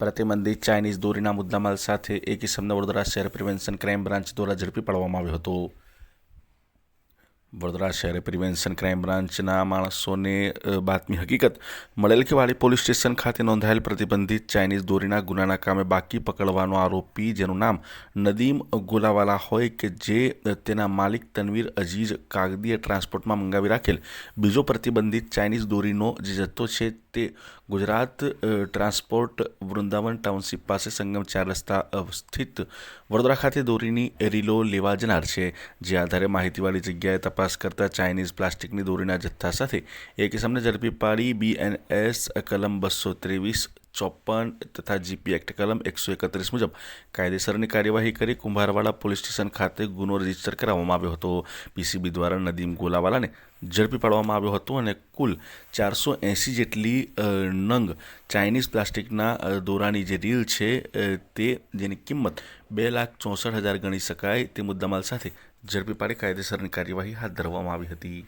પ્રતિબંધિત ચાઇનીઝ દોરીના મુદ્દામાલ સાથે એક ઇસમને વડોદરા શહેર પ્રિવેન્શન ક્રાઇમ બ્રાન્ચ દ્વારા ઝડપી પાડવામાં આવ્યો હતો. વડોદરા શહેર પ્રિવેન્શન ક્રાઇમ બ્રાન્ચના માણસોને બાતમી હકીકત. મળેલ કે વાડી પોલીસ સ્ટેશન ખાતે નોંધાયેલ પ્રતિબંધિત ચાઇનીઝ દોરીના ગુનાના કામે બાકી પકડવાનો આરોપી, જેનું નામ નદીમ ગોલાવાલા હોય કે જે તેના માલિક તનવીર અજીઝ કાગદીએ ટ્રાન્સપોર્ટમાં મંગાવી રાખેલ. બીજો પ્રતિબંધિત ચાઇનીઝ દોરીનો જે જથ્થો છે તે ગુજરાત ટ્રાન્સપોર્ટ વૃંદાવન ટાઉનશીપ પાસે સંગમ ચાર રસ્તા અવસ્થિત સ્થિત વડોદરા ખાતે દોરીની રીલો લેવા જનાર છે. જે આધારે માહિતીવાળી જગ્યાએ તપાસ કરતા ચાઇનીઝ પ્લાસ્ટિકની દોરીના જથ્થા સાથે એક ઇસમને ઝડપી પાડી બીએનએસ કલમ બસો ત્રેવીસ ચોપન તથા જીપી એક્ટ કલમ એકસો એકત્રીસ મુજબ કાયદેસરની કાર્યવાહી કરી કુંભારવાડા પોલીસ સ્ટેશન ખાતે ગુનો રજિસ્ટર કરાવવામાં આવ્યો હતો. પીસીબી દ્વારા નદીમ ગોલાવાલાને ઝડપી પાડવામાં આવ્યો હતો અને કુલ ચારસો એંસી જેટલી નંગ ચાઇનીઝ પ્લાસ્ટિકના દોરાની જે રીલ છે તે જેની કિંમત બે લાખ ચોસઠ હજાર ગણી શકાય તે મુદ્દામાલ સાથે ઝડપી પાડી કાયદેસરની કાર્યવાહી હાથ ધરવામાં આવી હતી.